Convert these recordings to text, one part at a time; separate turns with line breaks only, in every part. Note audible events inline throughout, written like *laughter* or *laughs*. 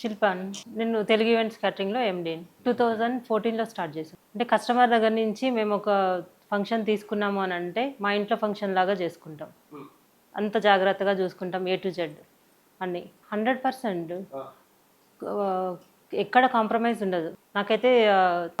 శిల్ప నేను తెలుగు ఈవెంట్స్ క్యాటరింగ్లో MD two thousand ఫోర్టీన్లో స్టార్ట్ చేశాను అంటే కస్టమర్ దగ్గర నుంచి మేము ఒక ఫంక్షన్ తీసుకున్నాము అని అంటే మా ఇంట్లో ఫంక్షన్ లాగా చేసుకుంటాం. అంత జాగ్రత్తగా చూసుకుంటాం ఏ టు జెడ్ అన్ని. హండ్రెడ్ పర్సెంట్ ఎక్కడ కాంప్రమైజ్ ఉండదు. నాకైతే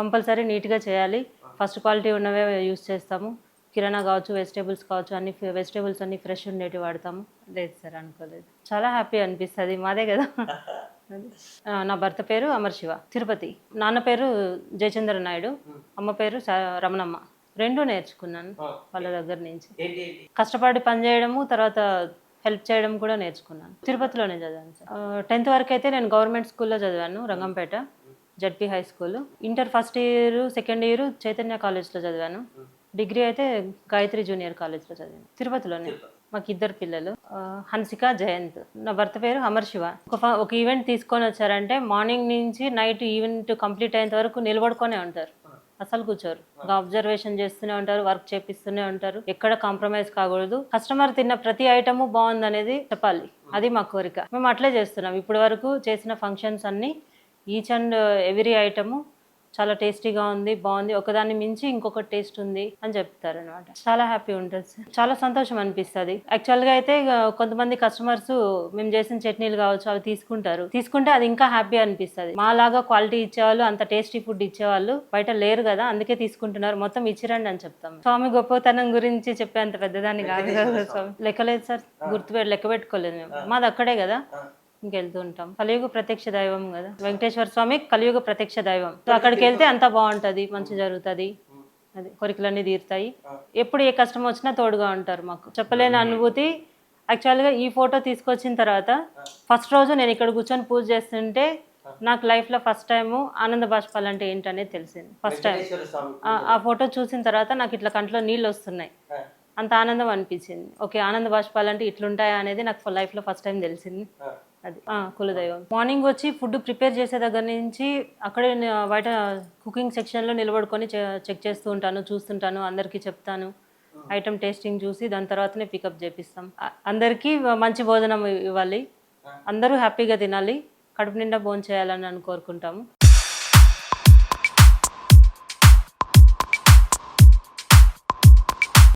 కంపల్సరీ నీట్గా చేయాలి. ఫస్ట్ క్వాలిటీ ఉన్నవే యూస్ చేస్తాము. కిరాణా కావచ్చు వెజిటేబుల్స్ కావచ్చు అన్ని వెజిటేబుల్స్ అన్ని ఫ్రెష్ ఉండేటివి వాడతాము. లేదు సార్ అనుకోలేదు. చాలా హ్యాపీ అనిపిస్తుంది. మాదే కదా. *laughs* నా భర్త పేరు అమర్ శివ. తిరుపతి. నాన్న పేరు జయచంద్ర నాయుడు. అమ్మ పేరు రమణమ్మ. రెండు నేర్చుకున్నాను వాళ్ళ దగ్గర నుంచి. కష్టపడి పని చేయడము తర్వాత హెల్ప్ చేయడం కూడా నేర్చుకున్నాను. తిరుపతిలోనే చదివాను సార్. టెన్త్ వరకు అయితే నేను గవర్నమెంట్ స్కూల్లో చదివాను Rangampet ZP high school. Inter first year second year Chaitanya కాలేజ్లో చదివాను. డిగ్రీ అయితే గాయత్రి జూనియర్ కాలేజ్లో చదివాను. తిరుపతిలోనే. మాకు ఇద్దరు పిల్లలు హన్సిక జయంత్. నా భర్త పేరు అమర్ శివ. ఒక ఒక ఈవెంట్ తీసుకొని వచ్చారంటే మార్నింగ్ నుంచి నైట్ ఈవెంట్ కంప్లీట్ అయ్యేంత వరకు నిలబడుకొనే ఉంటారు. అసలు కూర్చోరు. అబ్జర్వేషన్ చేస్తూనే ఉంటారు వర్క్ చేపిస్తూనే ఉంటారు. ఎక్కడ కాంప్రమైజ్ కాకూడదు. కస్టమర్ తిన్న ప్రతి ఐటము బాగుంది అనేది చెప్పాలి. అది మా కోరిక. మేము అట్లే చేస్తున్నాం. ఇప్పటి వరకు చేసిన ఫంక్షన్స్ అన్ని ఈచ్ అండ్ ఎవ్రీ ఐటము చాలా టేస్టీగా ఉంది బాగుంది ఒకదాన్ని మించి ఇంకొక టేస్ట్ ఉంది అని చెప్తారు అనమాట చాలా హ్యాపీ ఉంటుంది సార్. చాలా సంతోషం అనిపిస్తుంది. యాక్చువల్గా అయితే కొంతమంది కస్టమర్స్ మేము చేసిన చట్నీలు కావచ్చు అవి తీసుకుంటారు. తీసుకుంటే అది ఇంకా హ్యాపీ అనిపిస్తుంది. మాలాగా క్వాలిటీ ఇచ్చేవాళ్ళు అంత టేస్టీ ఫుడ్ ఇచ్చేవాళ్ళు బయట లేరు కదా అందుకే తీసుకుంటున్నారు. మొత్తం ఇచ్చిరండి అని చెప్తాం. స్వామి గొప్పతనం గురించి చెప్పేంత పెద్దదాన్ని కాదు కదా స్వామి. లెక్కలేదు సార్. గుర్తు లెక్క పెట్టుకోలేదు మేము. మాది అక్కడే కదా. ఇంకెళ్తూ ఉంటాం. కలియుగ ప్రత్యక్ష దైవం కదా. వెంకటేశ్వర స్వామి కలియుగ ప్రత్యక్ష దైవం. సో అక్కడికి వెళ్తే అంతా బాగుంటది మంచి జరుగుతుంది. అది కోరికలన్నీ తీరుతాయి. ఎప్పుడు ఏ కష్టం వచ్చినా తోడుగా ఉంటారు మాకు. చెప్పలేని అనుభూతి. యాక్చువల్గా ఈ ఫోటో తీసుకొచ్చిన తర్వాత ఫస్ట్ రోజు నేను ఇక్కడ కూర్చొని పూజ చేస్తుంటే నాకు లైఫ్లో ఫస్ట్ టైము ఆనంద బాష్పాలు అంటే ఏంటనేది తెలిసింది. First time. ఆ- ఫోటో చూసిన తర్వాత నాకు ఇట్లా కంట్లో నీళ్ళు వస్తున్నాయి. అంత ఆనందం అనిపించింది. ఓకే ఆనంద బాష్పాలు అంటే ఇట్లుంటాయా అనేది నాకు లైఫ్లో ఫస్ట్ టైం తెలిసింది. అది కులదైవం. మార్నింగ్ వచ్చి ఫుడ్ ప్రిపేర్ చేసే దగ్గర నుంచి అక్కడే బయట కుకింగ్ సెక్షన్లో నిలబడుకొని చెక్ చేస్తూ ఉంటాను చూస్తుంటాను అందరికీ చెప్తాను. ఐటమ్ టేస్టింగ్ చూసి దాని తర్వాతనే పికప్ చేపిస్తాం. అందరికీ మంచి భోజనం ఇవ్వాలి. అందరూ హ్యాపీగా తినాలి. కడుపు నిండా భోజనం చేయాలని అని కోరుకుంటాము